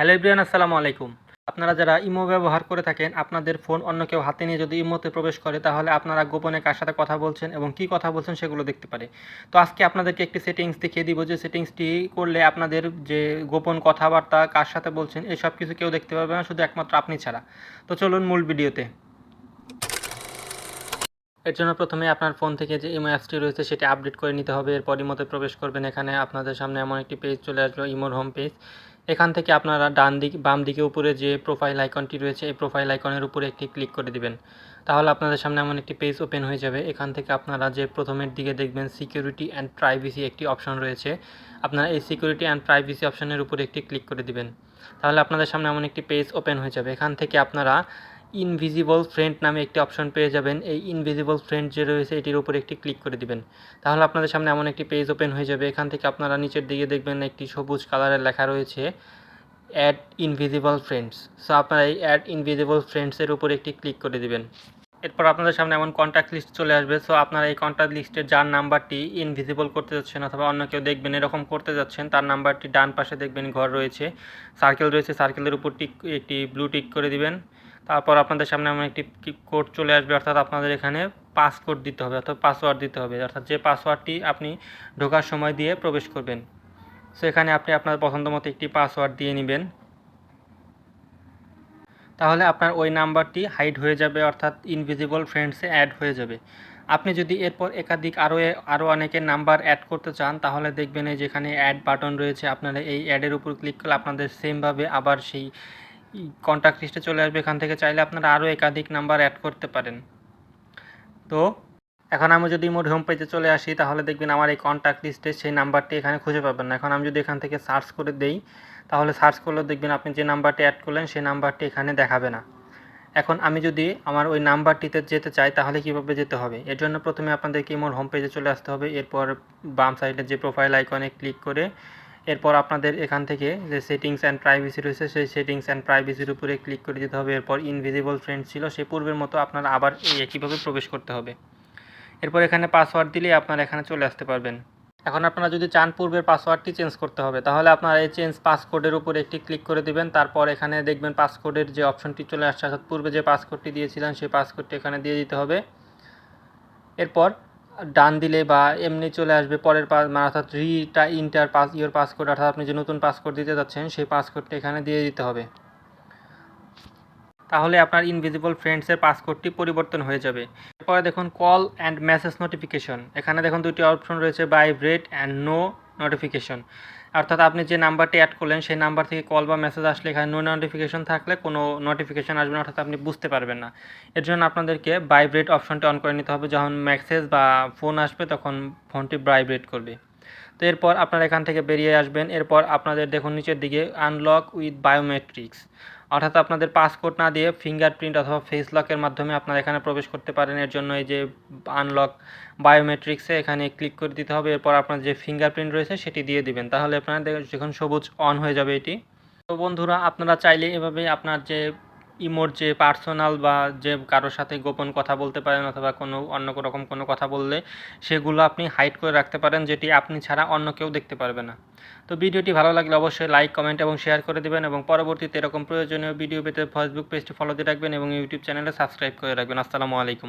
Hello ইব্রিয়ান আসসালামু আলাইকুম। আপনারা যারা ইমো ব্যবহার করে থাকেন, আপনাদের ফোন অন্য কেউ হাতে নিয়ে যদি ইমোতে প্রবেশ করে, তাহলে আপনারা গোপনে কার সাথে কথা বলছেন এবং কি কথা বলছেন সেগুলো দেখতে পারে। তো আজকে আপনাদেরকে একটি সেটিংস দেখিয়ে দিব, যে সেটিংসটি করলে আপনাদের যে গোপন কথাবার্তা, কার সাথে বলছেন এসব কিছু কেউ দেখতে পারবে না, শুধু একমাত্র আপনি ছাড়া। তো চলুন মূল ভিডিওতে। এর জন্য প্রথমে আপনার ফোন থেকে যে ইমো অ্যাপসটি রয়েছে, সেটি আপডেট করে নিতে হবে। এরপর ইমোতে প্রবেশ করবেন। এখানে আপনাদের সামনে এমন একটি পেজ চলে আসলো, ইমোর হোম পেজ এখান থেকে আপনারা ডান দিক, বাম দিকে উপরে যে প্রোফাইল আইকনটি রয়েছে, এই প্রোফাইল আইকনের উপরে একটি ক্লিক করে দিবেন। তাহলে আপনাদের সামনে এমন একটি পেজ ওপেন হয়ে যাবে। এখান থেকে আপনারা যে প্রথমের দিকে দেখবেন সিকিউরিটি অ্যান্ড প্রাইভেসি একটি অপশন রয়েছে। আপনারা এই সিকিউরিটি অ্যান্ড প্রাইভেসি অপশনের উপরে একটি ক্লিক করে দিবেন। তাহলে আপনাদের সামনে এমন একটি পেজ ওপেন হয়ে যাবে। এখান থেকে আপনারা ইনভিজিবল ফ্রেন্ড নামে একটি অপশন পেয়ে যাবেন। এই ইনভিজিবল ফ্রেন্ড যে রয়েছে, এটির উপর একটি ক্লিক করে দিবেন। তাহলে আপনাদের সামনে এমন একটি পেজ ওপেন হয়ে যাবে। এখান থেকে আপনারা নিচের দিকে দেখবেন একটি সবুজ কালারের লেখা রয়েছে অ্যাড ইনভিজিবল ফ্রেন্ডস সো আপনারা এই অ্যাড ইনভিজিবল ফ্রেন্ডসের উপর একটি ক্লিক করে দিবেন। এরপর আপনাদের সামনে এমন কন্ট্যাক্ট লিস্ট চলে আসবে। সো আপনারা এই কন্ট্যাক্ট লিস্টের যার নাম্বারটি ইনভিজিবল করতে যাচ্ছেন অথবা অন্য কেউ দেখবেন এরকম করতে যাচ্ছেন, তার নাম্বারটি ডান পাশে দেখবেন ঘর রয়েছে। সার্কেল রয়েছে সার্কেলের উপর টিক একটি ব্লু টিক করে দিবেন। তারপর আপনাদের সামনে এমন একটি কোড চলে আসবে, অর্থাৎ আপনাদের এখানে পাসকোড দিতে হবে, অর্থাৎ পাসওয়ার্ড দিতে হবে। অর্থাৎ যে পাসওয়ার্ডটি আপনি ঢোকার সময় দিয়ে প্রবেশ করবেন সো এখানে আপনি আপনার পছন্দ মতো একটি পাসওয়ার্ড দিয়ে নেবেন। তাহলে আপনার ওই নাম্বারটি হাইড হয়ে যাবে, অর্থাৎ ইনভিজিবল ফ্রেন্ডসে অ্যাড হয়ে যাবে। আপনি যদি এরপর একাধিক আরও আরও অনেকের নাম্বার অ্যাড করতে চান, তাহলে দেখবেন এই যেখানে অ্যাড বাটন রয়েছে, আপনারা এই অ্যাডের উপর ক্লিক করলে আপনাদের সেমভাবে আবার সেই কন্ট্যাক্ট লিস্টে চলে আসবে। এখান থেকে চাইলে আপনারা আরও একাধিক নাম্বার অ্যাড করতে পারেন। তো এখন আমি যদি মোট হোম পেজে চলে আসি, তাহলে দেখবেন আমার এই কন্ট্যাক্ট লিস্টে সেই নাম্বারটি এখানে খুঁজে পাবেন না। এখন আমি যদি এখান থেকে সার্চ করে দেই, তাহলে সার্চ করলে দেখবেন আপনি যে নাম্বারটি অ্যাড করলেন, সেই নাম্বারটি এখানে দেখাবে না। এখন আমি যদি আমার ওই নাম্বারটিতে যেতে চাই, তাহলে কীভাবে যেতে হবে? এর জন্য প্রথমে আপনাদেরকে মোর হোম পেজে চলে আসতে হবে। এরপর বাম সাইডে যে প্রোফাইল আইকনে ক্লিক করে এরপর আপনাদের এখান থেকে যে সেটিংস অ্যান্ড প্রাইভেসি রয়েছে, সেই সেটিংস অ্যান্ড প্রাইভেসির উপরে ক্লিক করে দিতে হবে। এরপর ইনভিজিবল ফ্রেন্ড ছিল, সে পূর্বের মতো আপনারা আবার এই একইভাবে প্রবেশ করতে হবে। এরপর এখানে পাসওয়ার্ড দিলেই আপনারা এখানে চলে আসতে পারবেন। এখন আপনারা যদি চান পূর্বের পাসওয়ার্ডটি চেঞ্জ করতে হবে, তাহলে আপনারা এই চেঞ্জ পাসকোডের উপরে একটি ক্লিক করে দিবেন। তারপর এখানে দেখবেন পাসকোডের যে অপশনটি চলে আসছে, অর্থাৎ পূর্বে যে পাসকোডটি দিয়েছিলেন, সেই পাসকোডটি এখানে দিয়ে দিতে হবে। এরপর ডান দিলে বা এমনি চলে আসবে, পরের পাস মানে অর্থাৎ রিটা ইন্টার পাস ইয়োর পাসকোড, অর্থাৎ আপনি যে নতুন পাসকোড দিতে যাচ্ছেন, সেই পাসকোডটি এখানে দিয়ে দিতে হবে। তাহলে আপনার ইনভিজিবল ফ্রেন্ডসের পাসকোডটি পরিবর্তন হয়ে যাবে। এরপরে দেখুন কল অ্যান্ড মেসেজ নোটিফিকেশন এখানে দেখুন, দুটি অপশন রয়েছে ভাইব্রেট অ্যান্ড নো নোটিফিকেশন অর্থাৎ আপনি যে নাম্বারটি অ্যাড করলেন, সেই নাম্বার থেকে কল বা মেসেজ আসলে এখানে নো নোটিফিকেশন থাকলে কোনো নোটিফিকেশন আসবে না, অর্থাৎ আপনি বুঝতে পারবেন না। এর জন্য আপনাদেরকে ভাইব্রেট অপশনটি অন করে নিতে হবে। যখন মেসেজ বা ফোন আসবে, তখন ফোনটি ভাইব্রেট করবে। তো এরপর আপনারা এখান থেকে বেরিয়ে আসবেন। এরপর আপনাদের দেখুন নিচের দিকে আনলক উইথ বায়োমেট্রিক্স অর্থাৎ আপনাদের পাসপোর্ট না দিয়ে ফিঙ্গারপ্রিন্ট অথবা ফেস লকের মাধ্যমে আপনারা এখানে প্রবেশ করতে পারেন। এর জন্য এই যে আনলক বায়োমেট্রিক্সে এখানে ক্লিক করে দিতে হবে। এরপর আপনার যে ফিঙ্গারপ্রিন্ট রয়েছে সেটি দিয়ে দিবেন। তাহলে আপনারা যখন সবুজ অন হয়ে যাবে এটি। তো বন্ধুরা, আপনারা চাইলে এভাবে আপনার যে ইমোর যে পার্সোনাল বা যে কারোর সাথে গোপন কথা বলতে পারেন অথবা কোনো অন্য রকম কোনো কথা বললে, সেগুলো আপনি হাইড করে রাখতে পারেন যেটি আপনি ছাড়া অন্য কেউ দেখতে পারবে না। তো ভিডিওটি ভালো লাগলে অবশ্যই লাইক কমেন্ট এবং শেয়ার করে দেবেন এবং পরবর্তীতে এরকম প্রয়োজনীয় ভিডিও পেতে ফেসবুক পেজটি ফলো দিয়ে রাখবেন এবং ইউটিউব চ্যানেলে সাবস্ক্রাইব করে রাখবেন। আসসালামু আলাইকুম।